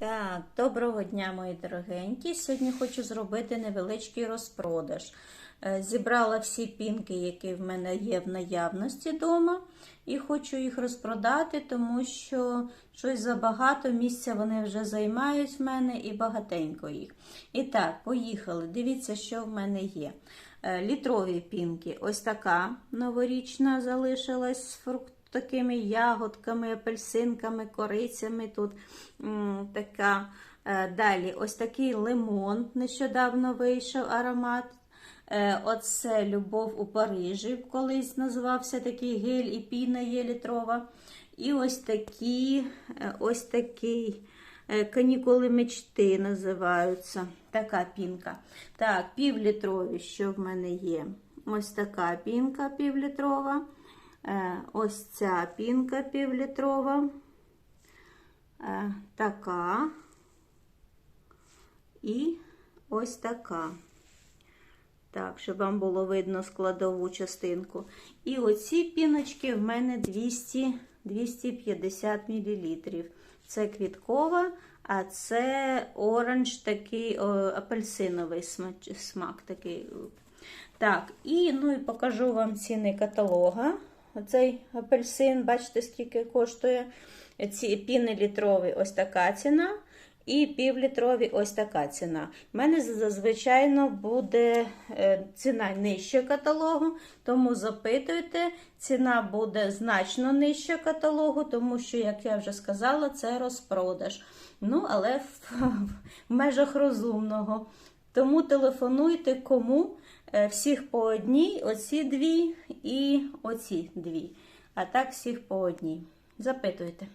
Так, доброго дня, мої дорогенькі. Сьогодні хочу зробити невеличкий розпродаж. Е, Зібрала всі пінки, які в мене є в наявності вдома, і хочу їх розпродати, тому що щось забагато місця вони вже займають в мене і багатенько їх. І так, поїхали. Дивіться, що в мене є. Е, Літрові пінки. Ось така новорічна залишилась з фруктами такими ягодками, апельсинками, корицями. Тут така. Е, Далі ось такий лимон нещодавно вийшов аромат. Е, Оце Любов у Парижі, колись називався такий гель і піна є літрова. І ось такі, е, ось такий канікули мечти називаються. Така пінка. Так, півлітрові, що в мене є. Ось така пінка півлітрова. Е, Ось ця пінка півлітрова. Е, Така. І ось така. Так, щоб вам було видно складову частинку. І оці піночки в мене 200, 250 мл. Це квіткова, а це оранж такий о, апельсиновий смак, смак такий. Так, і ну і покажу вам ціни каталога. Оцей апельсин, бачите, скільки коштує. Ці піни літрові ось така ціна. І півлітрові ось така ціна. У мене зазвичай буде е, ціна нижче каталогу, тому запитуйте, ціна буде значно нижче каталогу, тому що, як я вже сказала, це розпродаж. Ну, але в, в межах розумного. Тому телефонуйте кому. Е, Всіх по одній, оці дві і оці дві. А так всіх по одній. Запитуйте.